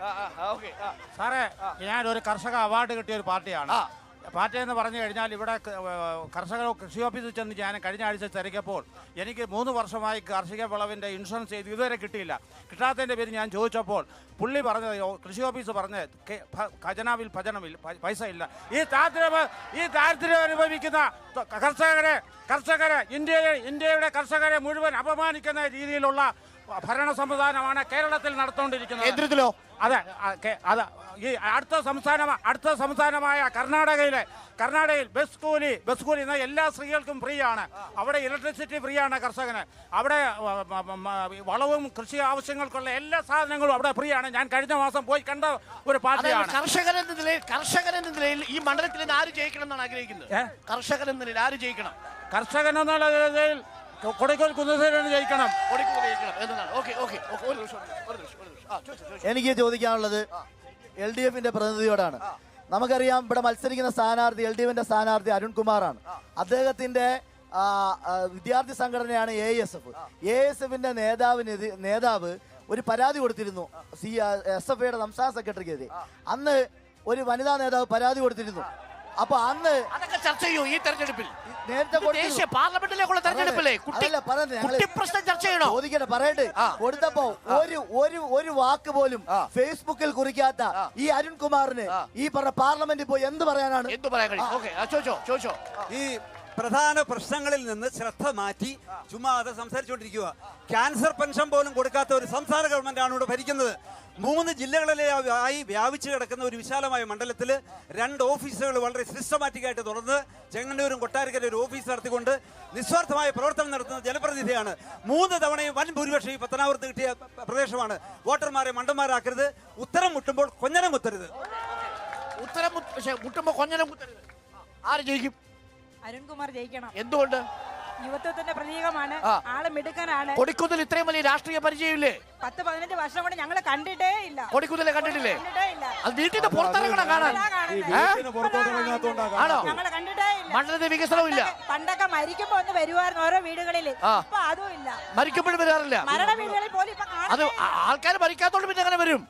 ആ. സാറേ ഞാനൊരു കർഷക അവാർഡ് കിട്ടിയ ഒരു പാർട്ടിയാണ്. പാർട്ടി എന്ന് പറഞ്ഞു കഴിഞ്ഞാൽ ഇവിടെ കർഷക കൃഷി ഓഫീസിൽ ചെന്ന് ഞാൻ കഴിഞ്ഞ ആഴ്ച തിരക്കിയപ്പോൾ എനിക്ക് മൂന്ന് വർഷമായി കാർഷിക വിളവിന്റെ ഇൻഷുറൻസ് ചെയ്ത് ഇതുവരെ കിട്ടിയില്ല. കിട്ടാത്തതിന്റെ പേര് ഞാൻ ചോദിച്ചപ്പോൾ പുള്ളി പറഞ്ഞത് കൃഷി ഓഫീസ് പറഞ്ഞ് ഖജനാവിൽ ഭജനമില്ല പൈസ ഇല്ല. ഈ ദാരിദ്ര്യം ഈ ദാരിദ്ര്യം അനുഭവിക്കുന്ന കർഷകരെ കർഷകരെ ഇന്ത്യയെ ഇന്ത്യയുടെ കർഷകരെ മുഴുവൻ അപമാനിക്കുന്ന രീതിയിലുള്ള ഭരണ സംവിധാനമാണ് കേരളത്തിൽ നടത്തുകൊണ്ടിരിക്കുന്നത്. കേന്ദ്രത്തിലോ? അതെ അതെ ഈ അടുത്ത സംസ്ഥാന അടുത്ത സംസ്ഥാനമായ കർണാടകയിലെ കർണാടകയിൽ ബസ് കൂലി ബസ് കൂലി എന്ന എല്ലാ സ്ത്രീകൾക്കും ഫ്രീ ആണ് അവിടെ ഇലക്ട്രിസിറ്റി ഫ്രീ ആണ് കർഷകന്. അവിടെ വളവും കൃഷി ആവശ്യങ്ങൾക്കുള്ള എല്ലാ സാധനങ്ങളും അവിടെ ഫ്രീ ആണ് ഞാൻ കഴിഞ്ഞ മാസം പോയി കണ്ട ഒരു പാർട്ടിയാണ്. കർഷകൻ എന്ന നിലയിൽ കർഷകൻ എന്ന നിലയിൽ ഈ മണ്ഡലത്തിൽ ആര് ജയിക്കണം എന്നാണ് ആഗ്രഹിക്കുന്നത്? കർഷകൻ എന്ന നിലയിൽ ആര് ജയിക്കണം? കർഷകൻ എന്നുള്ള നിലയിൽ കൊടിക്കോൽ കുന്നശ്ശേരി ജയിക്കണം. എനിക്ക് ചോദിക്കാനുള്ളത് എൽ ഡി എഫിന്റെ പ്രതിനിധിയോടാണ് നമുക്കറിയാം ഇവിടെ മത്സരിക്കുന്ന സ്ഥാനാർത്ഥി എൽ ഡി എഫിന്റെ സ്ഥാനാർത്ഥി അരുൺകുമാറാണ്. അദ്ദേഹത്തിന്റെ വിദ്യാർത്ഥി സംഘടനയാണ് A S F A S എഫിന്റെ നേതാവിനെതി നേതാവ് ഒരു പരാതി കൊടുത്തിരുന്നു. സി എസ് എഫ് ഐയുടെ സംസ്ഥാന സെക്രട്ടറിക്കെതിരെ അന്ന് ഒരു വനിതാ നേതാവ് പരാതി കൊടുത്തിരുന്നു. അപ്പൊ അന്ന് അതൊക്കെ ചർച്ച ചെയ്യൂ ഈ തെരഞ്ഞെടുപ്പിൽ. നേരത്തെ ദേശീയ പാർലമെന്റിലേക്കുള്ള തെരഞ്ഞെടുപ്പില്ലേ? കുട്ടി അതല്ല പറയുന്നത് ഞങ്ങൾ കുട്ടി പ്രശ്നം ചർച്ച ചെയ്യണോ? ചോദിക്കട്ടെ പറയട്ടെ. കൊടുത്തപ്പോ ഒരു ഒരു ഒരു വാക്ക് പോലും ഫേസ്ബുക്കിൽ കുറിക്കാത്ത ഈ അരുൺകുമാറിന് ഈ പറഞ്ഞ പാർലമെന്റിൽ പോയി എന്ത് പറയാനാണ്? എന്ത് പറയാൻ കഴിയും? ചോദിച്ചോ ചോദിച്ചോ. ഈ പ്രധാന പ്രശ്നങ്ങളിൽ നിന്ന് ശ്രദ്ധ മാറ്റി ചുമ്മാ അത് സംസാരിച്ചുകൊണ്ടിരിക്കുക ക്യാൻസർ പെൻഷൻ പോലും കൊടുക്കാത്ത ഒരു സംസ്ഥാന ഗവൺമെന്റാണ് ഇവിടെ ഭരിക്കുന്നത്. മൂന്ന് ജില്ലകളിലെ ആയി വ്യാപിച്ചു കിടക്കുന്ന ഒരു വിശാലമായ മണ്ഡലത്തിൽ രണ്ട് ഓഫീസുകൾ വളരെ സിസ്റ്റമാറ്റിക്കായിട്ട് തുറന്ന് ചെങ്ങന്നൂരും കൊട്ടാരക്കര ഒരു ഓഫീസ് നടത്തിക്കൊണ്ട് നിസ്വാർത്ഥമായ പ്രവർത്തനം നടത്തുന്ന ജനപ്രതിനിധിയാണ്. മൂന്ന് തവണയും വൻ ഭൂരിപക്ഷം ഈ പത്തനാപുരത്ത് കിട്ടിയ പ്രദേശമാണ്. വോട്ടർമാരെ മണ്ടന്മാരാക്കരുത്. ഉത്തരം മുട്ടുമ്പോൾ കൊഞ്ഞനം കുത്തരുത്. ഉത്തരം പക്ഷേ മുട്ടുമ്പോൾ കൊഞ്ഞനം കുത്തരുത്. ആര് ജയിക്കും? അരുൺകുമാർ ജയിക്കണം. എന്തുകൊണ്ട്? യുവത്വത്തിന്റെ പ്രതീകമാണ്. ആളെ മിടുക്കനാണ്. കൊടിക്കുന്നിൽ ഇത്രയും വലിയ രാഷ്ട്രീയ പരിചയമില്ലേ? പത്ത് പതിനഞ്ച് വർഷം കൊണ്ട് ഞങ്ങൾ കണ്ടിട്ടേ ഇല്ല. കൊടിക്കുന്നിലെ കണ്ടിട്ടില്ലേ? കണ്ടിട്ടേ ഇല്ല. അത് വീട്ടിൽ നിന്ന് പുറത്തിറങ്ങണം കാണാൻ? ആണോ? ഞങ്ങളെ കണ്ടിട്ടേ ഇല്ല. മണ്ഡലത്തിൽ വികസനവും ഇല്ല. പണ്ടൊക്കെ- മരിക്കുമ്പോ ഒന്ന് വരുവായിരുന്നു ഓരോ വീടുകളിൽ. ഇപ്പൊ അതും ഇല്ല. മരിക്കുമ്പോഴും വരാറില്ല. മരണ വീടുകളിൽ പോലും അത് ഇല്ല. ആൾക്കാർ മരിക്കാത്തോണ്ട് പിന്നെ അങ്ങനെ വരും.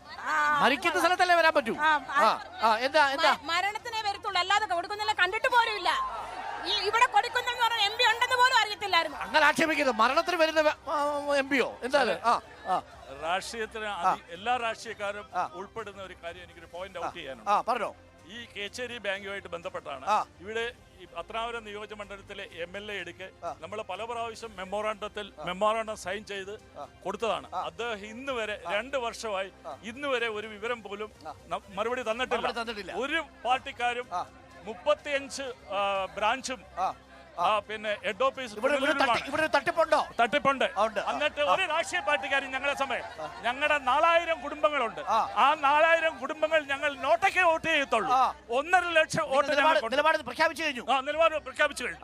മരിക്കുന്ന സ്ഥലത്തല്ലേ വരാൻ പറ്റൂ? എന്താ എന്താ? മരണത്തിനെ വരത്തുള്ളൂ. അല്ലാതെ കൊടുക്കുന്നില്ല കണ്ടിട്ട് പോലും ഈ ഇവിടെ കൊടുക്കുന്നെന്ന് പറഞ്ഞ എം പി ഉണ്ടെന്ന് പോലും അറിയത്തില്ലായിരുന്നു. അങ്ങനെ ആക്ഷേപിക്കരുത്. മരണത്തിന് വരുന്ന എം പിയോ എന്താ അത്? ആ ആ. രാഷ്ട്രീയത്തിന് അതി- എല്ലാ രാഷ്ട്രീയക്കാരും ഉൾപ്പെടുന്ന ഒരു കാര്യം എനിക്കൊരു പോയിന്റ് ഔട്ട് ചെയ്യാനുണ്ട്. ആ പറഞ്ഞോ. ഈ കേച്ചേരി ബാങ്കുമായിട്ട് ബന്ധപ്പെട്ടാണ് ആ. ഇവിടെ ഈ പത്തനാപുരം നിയോജക മണ്ഡലത്തിലെ എം എൽ എ എടുക്ക് നമ്മൾ പല പ്രാവശ്യം മെമ്മോറാണ്ടത്തിൽ മെമ്മോറാണ്ടം സൈൻ ചെയ്ത് കൊടുത്തതാണ്. അദ്ദേഹം ഇന്ന് വരെ രണ്ട് വർഷമായി ഇന്ന് വരെ ഒരു വിവരം പോലും ന- മറുപടി മറുപടി തന്നിട്ടില്ല. തന്നിട്ടില്ല ഒരു പാർട്ടിക്കാരും മുപ്പത്തിയഞ്ച് ബ്രാഞ്ചും പിന്നെ ഹെഡ് ഓഫീസ് ഇവിടെ തട്ടിപ്പുണ്ടോ? തട്ടിപ്പുണ്ട്. എന്നിട്ട് ഒരു രാഷ്ട്രീയ പാർട്ടിക്കാരും ഞങ്ങളുടെ സമയം ഞങ്ങളുടെ നാലായിരം കുടുംബങ്ങളുണ്ട്. ആ. നാലായിരം കുടുംബങ്ങൾ ഞങ്ങൾ നോട്ടയ്ക്ക് വോട്ട് ചെയ്യത്തുള്ളൂ. ഒന്നര ലക്ഷം വോട്ട് നിലപാട്. പ്രഖ്യാപിച്ചു കഴിഞ്ഞു. ആ നിലപാട് പ്രഖ്യാപിച്ചു കഴിഞ്ഞു.